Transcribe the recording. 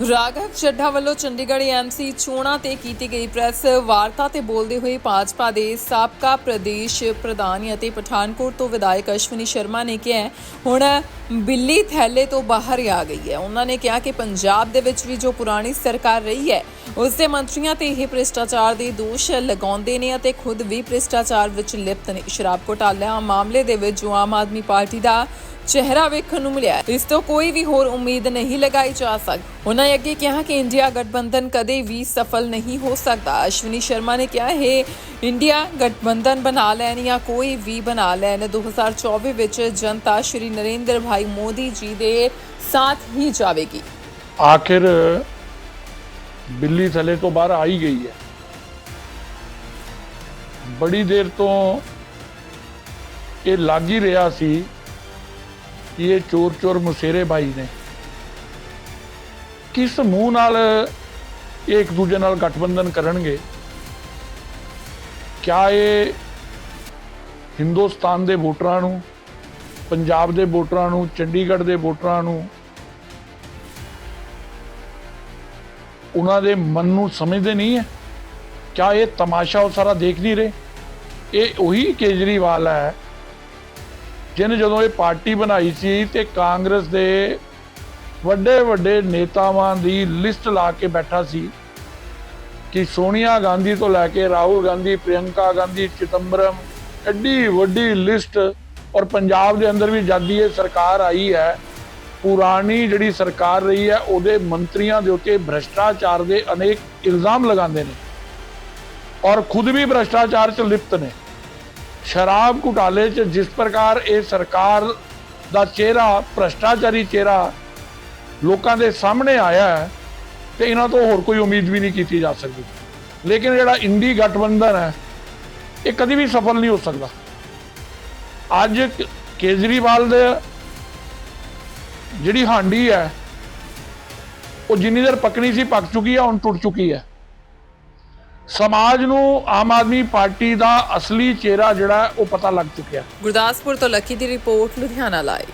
ਰਾਘਵ ਚੱਢਾ ਵੱਲੋਂ ਚੰਡੀਗੜ੍ਹ ਐਮਸੀ ਚੋਣਾਂ ਤੇ ਕੀਤੀ ਗਈ ਪ੍ਰੈਸ ਵਾਰਤਾ ਤੇ ਬੋਲਦੇ ਹੋਏ ਭਾਜਪਾ ਦੇ ਸਾਬਕਾ ਪ੍ਰਦੇਸ਼ ਪ੍ਰਧਾਨ ਅਤੇ ਪਠਾਨਕੋਟ ਤੋਂ ਵਿਧਾਇਕ ਅਸ਼ਵਨੀ ਸ਼ਰਮਾ ਨੇ ਕਿਹਾ ਹੁਣ ਬਿੱਲੀ ਥੈਲੇ ਤੋਂ ਬਾਹਰ ਆ ਗਈ ਹੈ। ਉਹਨਾਂ ਨੇ ਕਿਹਾ ਕਿ ਪੰਜਾਬ ਦੇ ਵਿੱਚ ਵੀ ਜੋ ਪੁਰਾਣੀ ਸਰਕਾਰ ਰਹੀ ਹੈ, ਉਸ ਦੇ ਮੰਤਰੀਆਂ ਤੇ ਇਹ ਭ੍ਰਿਸ਼ਟਾਚਾਰ ਦੇ ਦੋਸ਼ ਲਗਾਉਂਦੇ ਨੇ ਅਤੇ ਖੁਦ ਵੀ ਭ੍ਰਿਸ਼ਟਾਚਾਰ ਵਿੱਚ ਲਿਪਤ ਨੇ। ਸ਼ਰਾਬ ਘੋਟਾਲਾ ਮਾਮਲੇ ਦੇ ਵਿੱਚ ਜੋ ਆਮ ਆਦਮੀ ਪਾਰਟੀ ਦਾ ਚਿਹਰਾ ਵੇਖਣ ਨੂੰ ਮਿਲਿਆ ਇਸ ਤੋਂ ਕੋਈ ਵੀ ਹੋਰ ਉਮੀਦ ਨਹੀਂ ਲਗਾਈ ਜਾ ਸਕਦੀ। ਉਹਨਾਂ ਨੇ ਅੱਗੇ ਕਿਹਾ ਕਿ ਇੰਡੀਆ ਗਠਬੰਧਨ ਕਦੇ ਵੀ ਸਫਲ ਨਹੀਂ ਹੋ ਸਕਦਾ। ਅਸ਼ਵਨੀ ਸ਼ਰਮਾ ਨੇ ਕਿਹਾ, ਹੈ, ਇੰਡੀਆ ਗਠਬੰਧਨ ਬਣਾ ਲੈਣ ਜਾਂ ਕੋਈ ਵੀ ਬਣਾ ਲੈਣ 2024 ਵਿੱਚ ਜਨਤਾ ਸ਼੍ਰੀ ਨਰਿੰਦਰ ਭਾਈ ਮੋਦੀ ਜੀ ਦੇ ਸਾਥ ਹੀ ਜਾਵੇਗੀ। ਆਖਿਰ ਬਿੱਲੀ ਥੱਲੇ ਤੋਂ ਬਾਹਰ ਆਈ ਗਈ ਹੈ। ਬੜੀ ਦੇਰ ਤੋਂ ਇਹ ਲੱਗ ਹੀ ਰਿਹਾ ਸੀ ਕਿ ਇਹ ਚੋਰ ਚੋਰ ਮੁਸੇਰੇ ਬਾਈ ਨੇ ਕਿਸ ਮੂੰਹ ਨਾਲ ਇਹ ਇੱਕ ਦੂਜੇ ਨਾਲ ਗਠਬੰਧਨ ਕਰਨਗੇ? ਕਿਆ ਇਹ ਹਿੰਦੁਸਤਾਨ ਦੇ ਵੋਟਰਾਂ ਨੂੰ, ਪੰਜਾਬ ਦੇ ਵੋਟਰਾਂ ਨੂੰ, ਚੰਡੀਗੜ੍ਹ ਦੇ ਵੋਟਰਾਂ ਨੂੰ, ਉਹਨਾਂ ਦੇ ਮਨ ਨੂੰ ਸਮਝਦੇ ਨਹੀਂ ਹੈ? ਕਿਆ ਇਹ ਤਮਾਸ਼ਾ ਉਹ ਸਾਰਾ ਦੇਖ ਨਹੀਂ ਰਹੇ? ਇਹ ਉਹੀ ਕੇਜਰੀਵਾਲ ਹੈ, ਜਿਹਨੇ ਜਦੋਂ ਇਹ ਪਾਰਟੀ ਬਣਾਈ ਸੀ ਤੇ ਕਾਂਗਰਸ ਦੇ ਵੱਡੇ ਵੱਡੇ ਨੇਤਾਵਾਂ ਦੀ ਲਿਸਟ ਲਾ ਕੇ ਬੈਠਾ ਸੀ ਕਿ ਸੋਨੀਆ ਗਾਂਧੀ ਤੋਂ ਲੈ ਕੇ ਰਾਹੁਲ ਗਾਂਧੀ, ਪ੍ਰਿਯੰਕਾ ਗਾਂਧੀ, ਚਿਦੰਬਰਮ, ਐਡੀ ਵੱਡੀ ਲਿਸਟ ਔਰ ਪੰਜਾਬ ਦੇ ਅੰਦਰ ਵੀ ਜਦ ਦੀ ਇਹ ਸਰਕਾਰ ਆਈ ਹੈ, ਪੁਰਾਣੀ ਜਿਹੜੀ ਸਰਕਾਰ ਰਹੀ ਹੈ, ਉਹਦੇ ਮੰਤਰੀਆਂ ਦੇ ਉੱਤੇ ਭ੍ਰਸ਼ਟਾਚਾਰ ਦੇ ਅਨੇਕ ਇਲਜ਼ਾਮ ਲਗਾਉਂਦੇ ਨੇ ਔਰ ਖੁਦ ਵੀ ਭ੍ਰਸ਼ਟਾਚਾਰ 'ਚ ਲਿਪਤ ਨੇ। ਸ਼ਰਾਬ ਘੁਟਾਲੇ 'ਚ ਜਿਸ ਪ੍ਰਕਾਰ ਇਹ ਸਰਕਾਰ ਦਾ ਚਿਹਰਾ, ਭ੍ਰਸ਼ਟਾਚਾਰੀ ਚਿਹਰਾ ਲੋਕਾਂ ਦੇ ਸਾਹਮਣੇ ਆਇਆ ਹੈ ਤੇ ਇਹਨਾਂ ਤੋਂ ਹੋਰ ਕੋਈ ਉਮੀਦ ਵੀ ਨਹੀਂ ਕੀਤੀ ਜਾ ਸਕਦੀ। ਲੇਕਿਨ ਜਿਹੜਾ ਇੰਡੀ ਗਠਬੰਧਨ ਹੈ, ਇਹ ਕਦੀ ਵੀ ਸਫਲ ਨਹੀਂ ਹੋ ਸਕਦਾ। ਅੱਜ ਕੇਜਰੀਵਾਲ ਦੇ ਜਿਹੜੀ ਹਾਂਡੀ ਹੈ, ਉਹ ਜਿੰਨੀ ਦੇਰ ਪੱਕਣੀ ਸੀ ਪੱਕ ਚੁੱਕੀ ਹੈ ਹੁਣ ਟੁੱਟ ਚੁੱਕੀ ਹੈ। ਸਮਾਜ ਨੂੰ ਆਮ ਆਦਮੀ ਪਾਰਟੀ ਦਾ ਅਸਲੀ ਚਿਹਰਾ ਜਿਹੜਾ, ਉਹ ਪਤਾ ਲੱਗ ਚੁੱਕਿਆ। ਗੁਰਦਾਸਪੁਰ ਤੋਂ ਲੱਖੀ ਦੀ ਰਿਪੋਰਟ, ਲੁਧਿਆਣਾ ਲਾਈਵ।